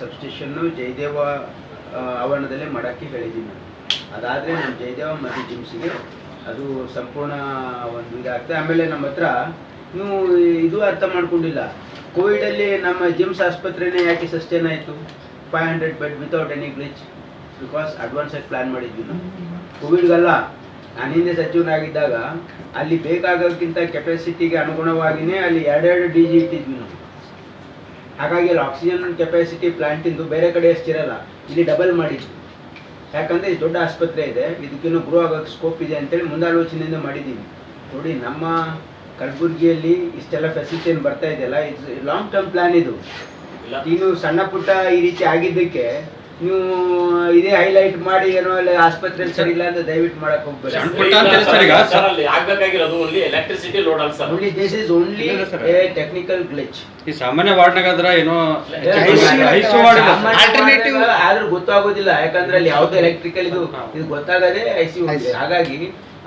ಸಬ್ಸ್ಟೇಷನ್ನು ಜಯದೇವ ಆವರಣದಲ್ಲೇ ಮಾಡೋಕ್ಕೆ ಹೇಳಿದ್ದೀನಿ ನಾನು ಅದಾದರೆ ನಮ್ಮ ಜಯದೇವ ಮತ್ತು ಜಿಮ್ಸ್ಗೆ ಅದು ಸಂಪೂರ್ಣ ಒಂದು ಇದಾಗ್ತದೆ. ಆಮೇಲೆ ನಮ್ಮ ಹತ್ರ ನೀವು ಇದು ಅರ್ಥ ಮಾಡ್ಕೊಂಡಿಲ್ಲ. ಕೋವಿಡಲ್ಲಿ ನಮ್ಮ ಜಿಮ್ಸ್ ಆಸ್ಪತ್ರೆನೇ ಯಾಕೆ ಸಸ್ಟೇನ್ ಆಯಿತು? Five hundred bed without any glitch because advance ಆಗಿ ಪ್ಲ್ಯಾನ್ ಮಾಡಿದ್ವಿ ನಾವು. ಕೋವಿಡ್ಗಲ್ಲ, ನಾನು ಹಿಂದೆ ಸಚಿವನಾಗಿದ್ದಾಗ ಅಲ್ಲಿ ಬೇಕಾಗೋಕ್ಕಿಂತ ಕೆಪಾಸಿಟಿಗೆ ಅನುಗುಣವಾಗಿಯೇ ಅಲ್ಲಿ ಎರಡೆರಡು ಡಿ ಜಿ ಇಟ್ಟಿದ್ವಿ ನಾವು. ಹಾಗಾಗಿ ಅಲ್ಲಿ ಆಕ್ಸಿಜನ್ ಕೆಪಾಸಿಟಿ ಪ್ಲಾಂಟಿಂದು ಬೇರೆ ಕಡೆ ಅಷ್ಟಿರಲ್ಲ ಇಲ್ಲಿ ಡಬಲ್ ಮಾಡಿದ್ವಿ. ಯಾಕಂದರೆ ಇದು ದೊಡ್ಡ ಆಸ್ಪತ್ರೆ ಇದೆ ಇದಕ್ಕಿನ್ನೂ ಗ್ರೋ ಆಗೋಕ್ಕೆ ಸ್ಕೋಪ್ ಇದೆ ಅಂತೇಳಿ ಮುಂದಾಲೋಚನೆಯಿಂದ ಮಾಡಿದ್ದೀವಿ. ನೋಡಿ ನಮ್ಮ ಕಲಬುರಗಿಯಲ್ಲಿ ಇಷ್ಟೆಲ್ಲ ಫೆಸಿಲಿಟಿ ಏನು ಬರ್ತಾ ಇದೆಯಲ್ಲ ಇದು ಲಾಂಗ್ ಟರ್ಮ್ ಪ್ಲಾನ್ ಇದು. ಇನ್ನು ನೀನು ಸಣ್ಣ ಪುಟ್ಟ ಈ ರೀತಿ ಆಗಿದ್ದಕ್ಕೆ ನೀವು ಇದೇ ಹೈಲೈಟ್ ಮಾಡಿ ಏನೋ ಅಲ್ಲಿ ಆಸ್ಪತ್ರೆ ಸರಿ ಇಲ್ಲ ಅಂತ ದಯವಿಟ್ಟು ಮಾಡಕ್ ಹೋಗ್ಬೇಡಿ. ಸಣ್ಣ ಪುಟ್ಟ ಸರ್ ಅಲ್ಲಿ ಆಗ್ಬೇಕಾಗಿರೋದು ಓನ್ಲಿ ಎಲೆಕ್ಟ್ರಿಸಿಟಿ ಲೋಡ್ ಅಲ್ಲ sir. Only this is only a technical glitch ಈ ಸಾಮಾನ್ಯ ವಾರ್ಡ್ನಾಗಾದ್ರ ಏನೋ ಆದ್ರೂ ಗೊತ್ತಾಗೋದಿಲ್ಲ. ಯಾಕಂದ್ರೆ ಅಲ್ಲಿ ಯಾವ್ದು ಎಲೆಕ್ಟ್ರಿಕಲ್ ಇದು ಇದು ಗೊತ್ತಾಗದೆ ಐ ಸಿ. ಹಾಗಾಗಿ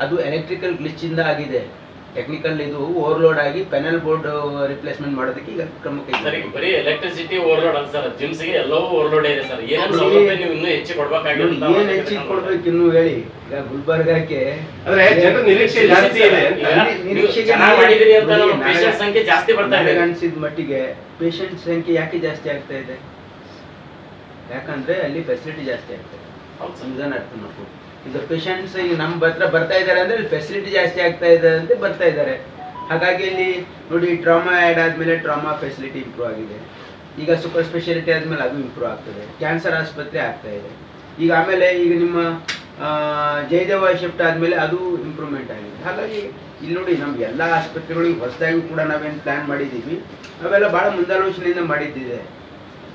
ಅದು ಎಲೆಕ್ಟ್ರಿಕಲ್ ಗ್ಲಿಚ್ ಇಂದ ಆಗಿದೆ. ಟೆಕ್ನಿಕಲ್ ಇದು ಓವರ್ಲೋಡ್ ಆಗಿ ಪೆನಲ್ ಬೋರ್ಡ್ ರಿಪ್ಲೇಸ್ಮೆಂಟ್ ಮಾಡೋದಕ್ಕೆ ಈಗ ಕ್ರಮ ಸರ್ ಈಗ. ಬರೀ ಎಲೆಕ್ಟ್ರಿಸಿಟಿ ಓವರ್ಲೋಡ್ ಅಲ್ಲ ಸರ್ ಜಿಮ್ಸ್ಗೆ ಎಲ್ಲವೂ ಓವರ್ಲೋಡ್ ಇದೆ ಸರ್. ಏನು ಸೌಲಭ್ಯ ನೀವು ಇನ್ನೂ ಹೆಚ್ಚು ಕೊಡ್ಬೇಕಾಗಿ ಏನು ಹೆಚ್ಚು ಹೆಚ್ಚಿಗೆ ಕೊಡ್ಬೇಕು ಇನ್ನು ಹೇಳಿ. ಈಗ ಗುಲ್ಬರ್ಗಕ್ಕೆ ಅಂದ್ರೆ ಜನರ ನಿರೀಕ್ಷೆ ಜಾಸ್ತಿ ಇದೆ. ನಿರೀಕ್ಷೆಗೆ ಚೆನ್ನಾಗಿ ಮಾಡಿದಿರಿ ಅಂತ ನಮ್ಮ ಪೇಷಂಟ್ ಸಂಖ್ಯೆ ಜಾಸ್ತಿ ಬರ್ತಾ ಇದೆ. ಅನ್ಸಿದ ಮಟ್ಟಿಗೆ ಪೇಷಂಟ್ ಸಂಖ್ಯೆ ಯಾಕೆ ಜಾಸ್ತಿ ಆಗ್ತಾ ಇದೆ? ಯಾಕಂದ್ರೆ ಅಲ್ಲಿ ಫೆಸಿಲಿಟಿ ಜಾಸ್ತಿ ಆಗ್ತಾ ಇದೆ. ಮಾಡ್ಕೊಂಡು ಈಗ ಪೇಷಂಟ್ಸ್ ಈಗ ನಮ್ಮ ಹತ್ರ ಬರ್ತಾ ಇದ್ದಾರೆ ಅಂದ್ರೆ ಫೆಸಿಲಿಟಿ ಜಾಸ್ತಿ ಆಗ್ತಾ ಇದೆ ಅಂತ ಬರ್ತಾ ಇದ್ದಾರೆ. ಹಾಗಾಗಿ ಇಲ್ಲಿ ನೋಡಿ ಟ್ರಾಮಾ ಆ್ಯಡ್ ಆದಮೇಲೆ ಟ್ರಾಮಾ ಫೆಸಿಲಿಟಿ ಇಂಪ್ರೂವ್ ಆಗಿದೆ. ಈಗ ಸೂಪರ್ ಸ್ಪೆಷಾಲಿಟಿ ಆದಮೇಲೆ ಅದು ಇಂಪ್ರೂವ್ ಆಗ್ತದೆ. ಕ್ಯಾನ್ಸರ್ ಆಸ್ಪತ್ರೆ ಆಗ್ತಾ ಇದೆ. ಈಗ ಆಮೇಲೆ ಈಗ ನಿಮ್ಮ ಜಯದೇವ ಶಿಫ್ಟ್ ಆದಮೇಲೆ ಅದು ಇಂಪ್ರೂವ್ಮೆಂಟ್ ಆಗಿದೆ. ಹಾಗಾಗಿ ಇಲ್ಲಿ ನೋಡಿ ನಮ್ಮ ಎಲ್ಲ ಆಸ್ಪತ್ರೆಗಳಿಗೆ ಹೊಸದಾಗಿ ಕೂಡ ನಾವೇನು ಪ್ಲ್ಯಾನ್ ಮಾಡಿದ್ದೀವಿ. ಅವೆಲ್ಲ ಭಾಳ ಮುಂದಾಲೋಚನೆಯಿಂದ ಮಾಡಿದ್ದಿದೆ.